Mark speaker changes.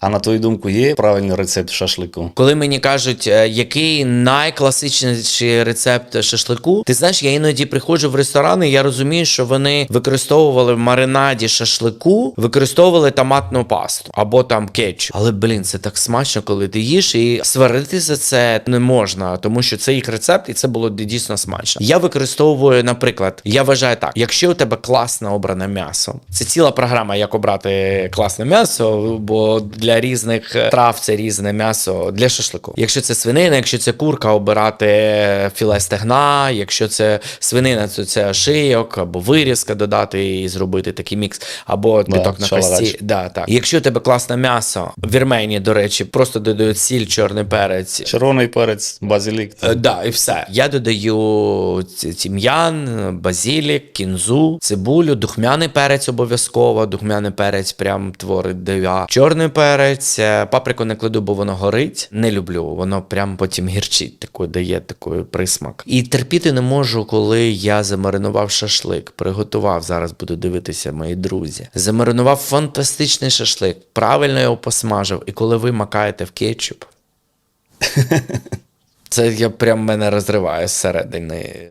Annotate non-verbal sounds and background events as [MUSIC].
Speaker 1: А на твою думку, є правильний рецепт шашлику?
Speaker 2: Коли мені кажуть, е, який найкласичніший рецепт шашлику, ти знаєш, я іноді приходжу в ресторани, і я розумію, що вони використовували в маринаді шашлику, використовували томатну пасту або там кетчуп. Але блін, це так смачно, коли ти їш, і сварити за це не можна, тому що це їх рецепт, і це було дійсно смачно. Я використовую, наприклад, я вважаю так: якщо у тебе класно обране м'ясо, це ціла програма, як обрати класне м'ясо, бо для різних е, трав це різне м'ясо для шашлику. Якщо це свинина, якщо це курка, обирати філе стегна, якщо це свинина, то це шийок або вирізка додати і зробити такий мікс, або
Speaker 1: Да,
Speaker 2: на кості. Да, так. Якщо у тебе класне м'ясо, в Вірменії, до речі, просто додають сіль, чорний перець.
Speaker 1: Червоний перець, базилік.
Speaker 2: Е, Да, і все. Я додаю тім'ян, базілік, кінзу, цибулю, духмяний перець обов'язково. Духмяний перець прям творить дива. Чорний перець, е, паприку не кладу, бо воно горить. Не люблю. Воно прям потім гірчить, такий дає такий присмак. І терпіти не можу, коли я замаринував шашлик. Приготував зараз, буду дивитися, мої друзі. Замаринував фантастичний шашлик, правильно його посмажив. І коли ви макаєте в кетчуп, [LAUGHS] це я прям мене розриває зсередини.